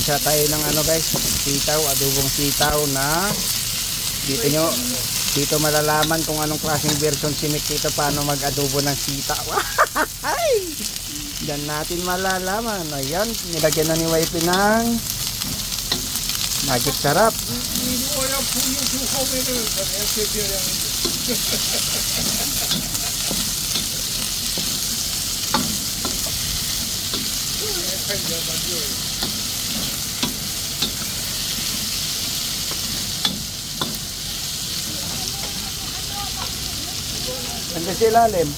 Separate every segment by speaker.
Speaker 1: Isa tayo ng ano guys, sitaw, adobong sitaw na dito nyo, dito malalaman kung anong klaseng version si Mick dito paano mag-adobo ng sitaw. Ay! Natin malalaman. Ayan, nilagyan na ni Wifey ng magic sarap.
Speaker 2: 你如
Speaker 1: Hanggang sa ilalim.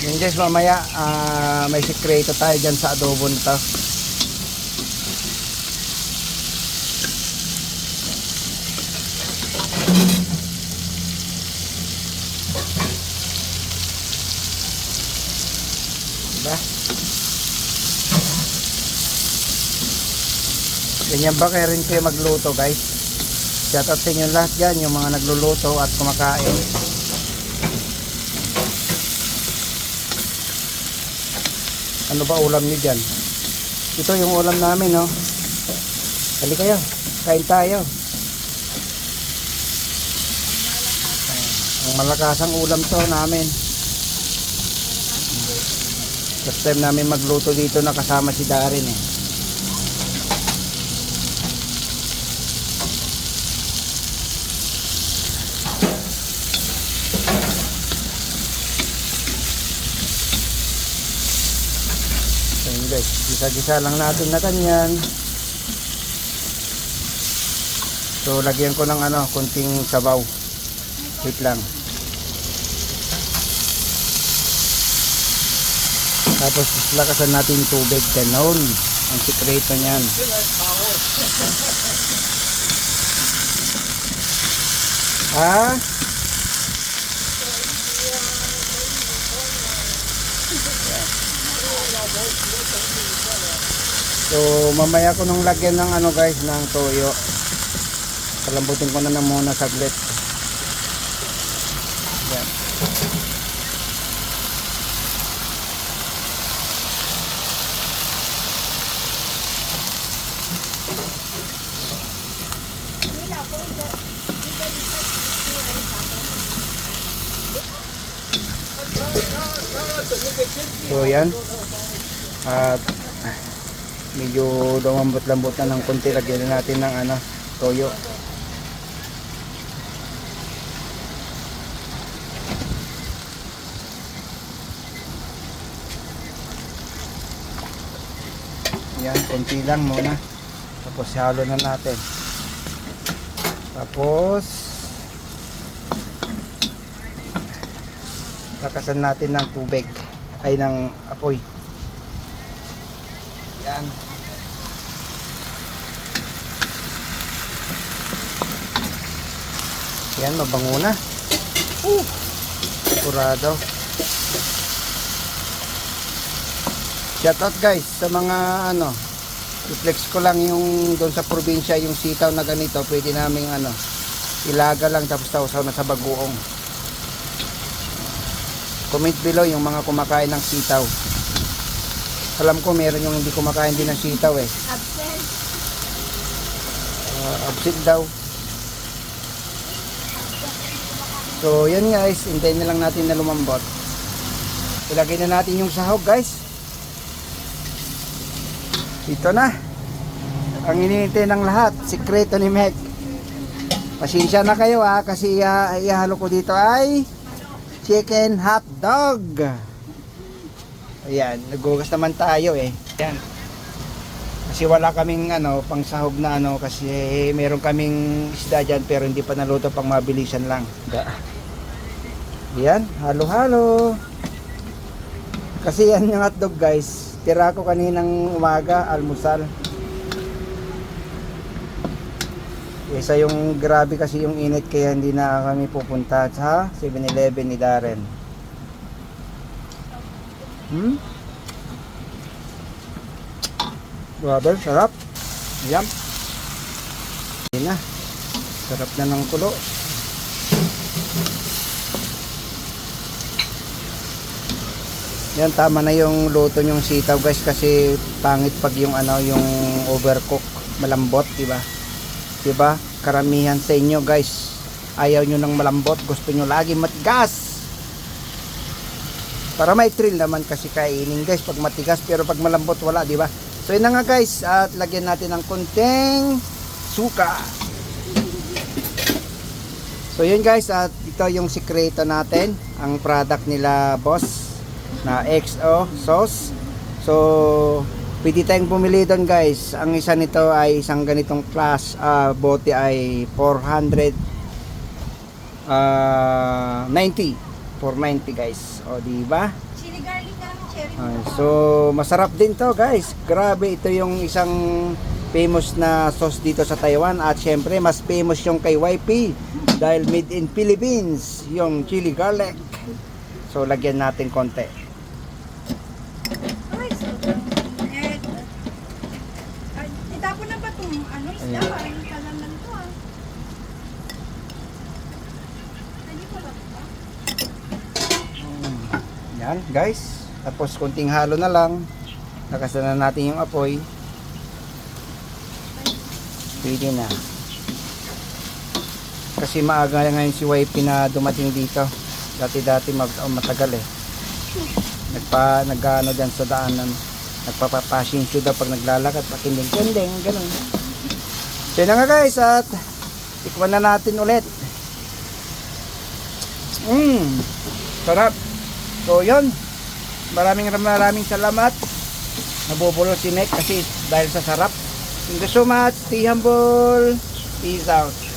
Speaker 1: Yan guys, mamaya ah, may sikreto tayo dyan sa adobo nito. Diba? Ganyan ba kaya rin kayo magluto guys? Shoutout sa inyo lahat dyan, yung mga nagluluto at kumakain. Ano ba ulam niyo dyan? Ito yung ulam namin, no? Hali kayo, kain tayo. Ang malakasang ulam to namin. First time namin magluto dito na kasama si Darin eh. So yun guys, Gisa-gisa lang natin na ganyan. So lagyan ko ng ano, kunting sabaw. Wait lang. Tapos lakasan natin tubig ganon. Ang sikreto niyan.
Speaker 2: ha? Thank
Speaker 1: you. So, mamaya ko nung lagyan ng ano guys, ng toyo. Palambutin ko na lang muna saglit. Yan. So, yan. At medyo lumambot-lambot na ng konti. Lagyan na natin ng ano, toyo. Yan, konti lang muna. Tapos halo na natin. Tapos lakasan natin ng tubig ay ng apoy. Yan. Yan, mabango na. Uh, sigurado. Shoutout guys sa mga ano, i-flex ko lang yung doon sa probinsya yung sitaw na ganito, pwede naming ano, ilaga lang tapos tausaw na sa bagoong. Comment below yung mga kumakain ng sitaw. Alam ko meron yung hindi kumakain din ng sitaw eh.
Speaker 3: Absent.
Speaker 1: Uh, absent daw. So yan guys, hintayin na lang natin na lumambot. Ilagay na natin yung sahog guys. Ito na. Ang hinihintay ng lahat, sikreto ni Meg. Pasensya na kayo ha, kasi uh, ihalo ko dito ay chicken hot dog. Ayan, nagugas naman tayo eh. Ayan. Kasi wala kaming ano, pang sahog na ano kasi meron kaming isda dyan pero hindi pa naluto pang mabilisan lang. Da. Yan, halo-halo. Kasi yan yung hotdog guys. Tira ko kaninang umaga, almusal. Isa yung grabe kasi yung init kaya hindi na kami pupunta sa 7-Eleven ni Darren. Hmm? Grabe, sarap. Yum. Yan na. Sarap na ng kulo. Yan tama na yung luto yung sitaw guys kasi pangit pag yung ano yung overcook malambot, di ba? Di ba? Karamihan sa inyo guys ayaw nyo ng malambot, gusto nyo lagi matigas. Para may thrill naman kasi kainin guys pag matigas pero pag malambot wala, di ba? So yun nga guys at lagyan natin ng konting suka. So yun guys at ito yung sikreto natin ang product nila boss na XO sauce. So pwede tayong bumili doon guys. Ang isa nito ay isang ganitong class ah, bote ay 400 ah 90 490 guys. O di ba?
Speaker 3: Chili garlic lang, cherry.
Speaker 1: So masarap din to guys. Grabe ito yung isang famous na sauce dito sa Taiwan at syempre mas famous yung kay YP dahil made in Philippines yung chili garlic. So lagyan natin konti.
Speaker 3: Ay, so, eh, ay, itapon na ba itong ano, isda?
Speaker 1: Ayan.
Speaker 3: Parang kalaman to ah. Hindi ko lang ba?
Speaker 1: Yan guys. Tapos kunting halo na lang. Lakasan na natin yung apoy. Pwede na. Kasi maaga na ngayon si YP na dumating dito. Dati-dati mag oh, matagal eh. Nagpa nagano diyan sa daanan. Nagpapapashing siya pag naglalakad, pakinding-kinding, ganun. So na nga guys at tikman na natin ulit. Mmm, sarap. So yun, maraming maraming salamat. Nabubulo si Nick kasi dahil sa sarap. Thank you so much. Stay humble. Peace out.